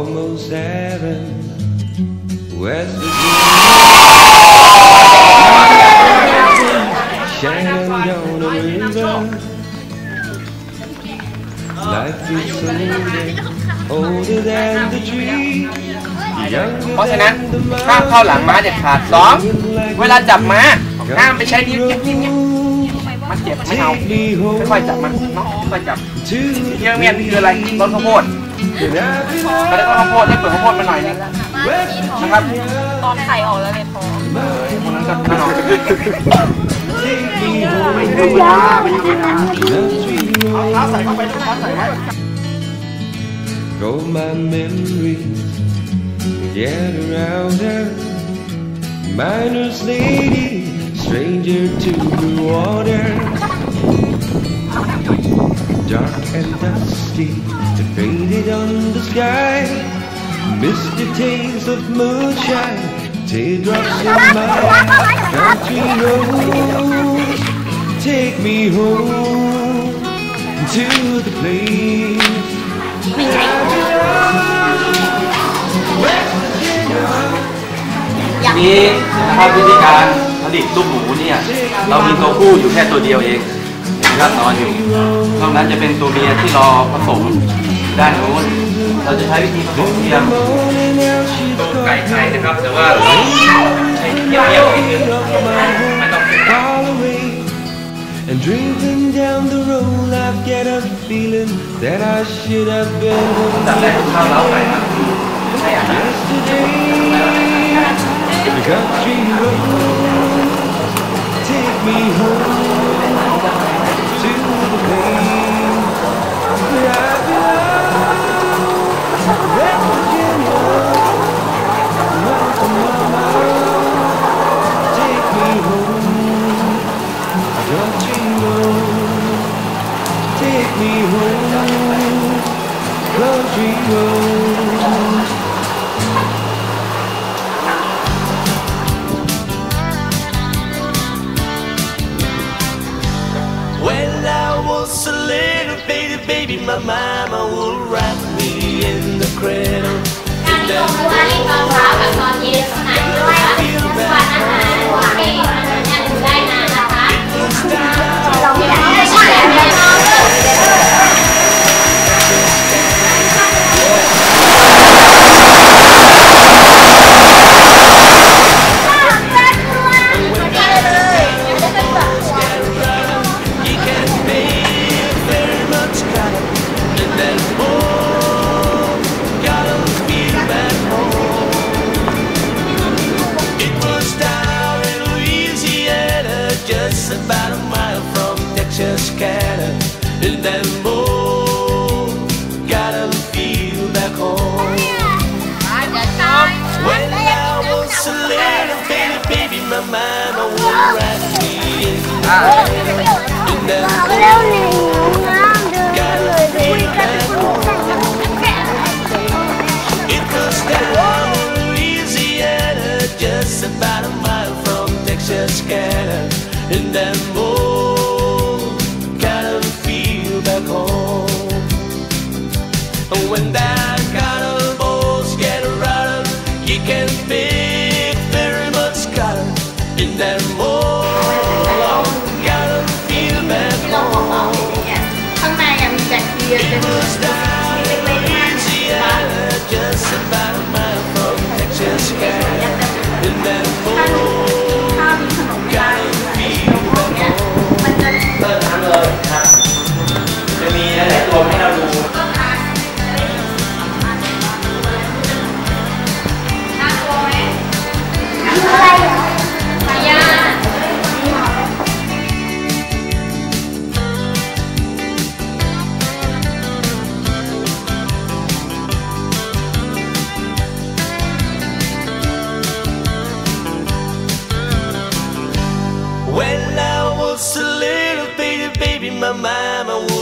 almost heaven. West Virginia, Shenandoah River. Life is older, older than the dream. เพราะฉะนั้นห้ามเข้าหลังม้าเด็ดขาดสองเวลาจับม้าห้ามไปใช้นิ้วเย็บนิ้มมันเจ็บไม่เอาไม่ค่อยจับมันเนาะไม่ค่อยจับเยื่อเมียนคืออะไรต้นข้าวโพดเดี๋ยวนะไม่ได้ต้องข้าวโพดได้เปิดข้าวโพดมาหน่อยนึงนะครับตอนไข่ออกแล้วเลยพอเฮ้ยคนนั้นก็น่นอนไม่ได้ยาไม่ได้ยาเอาท้าใส่เข้าไปเท้าใส่ไว้ o v my memories get around her Miner's lady stranger to the water Dark and dusty to faded on the sky. Misty taste of moonshine, teardrops in my country r o a d Take me home to the place I belong. นี้นะครับวิธีการผลิตลูกหมูเนี่ยเรามีตัวผู้อยู่แค่ตัวเดียวเองครันอนอยู่ตรงนั้นจะเป็นตัวเมียที่รอผสมด้านนู้นเราจะใช้วิธีผสมเทียมตัวไก่ไข่นะครับ แต่ว่าใช้เทียวเยอะนิดนไม่ต้องตป็นต่ d d r i ข k า n เ down the road, I get a f ะ When I was a little baby, baby, my mama would It's about a mile from Texarkana In that boat Gotta feel back home When I was a little baby, baby My mama would ride me in the In Louisiana Just about a mile from Texas, Canada in them boys. Oh. my mama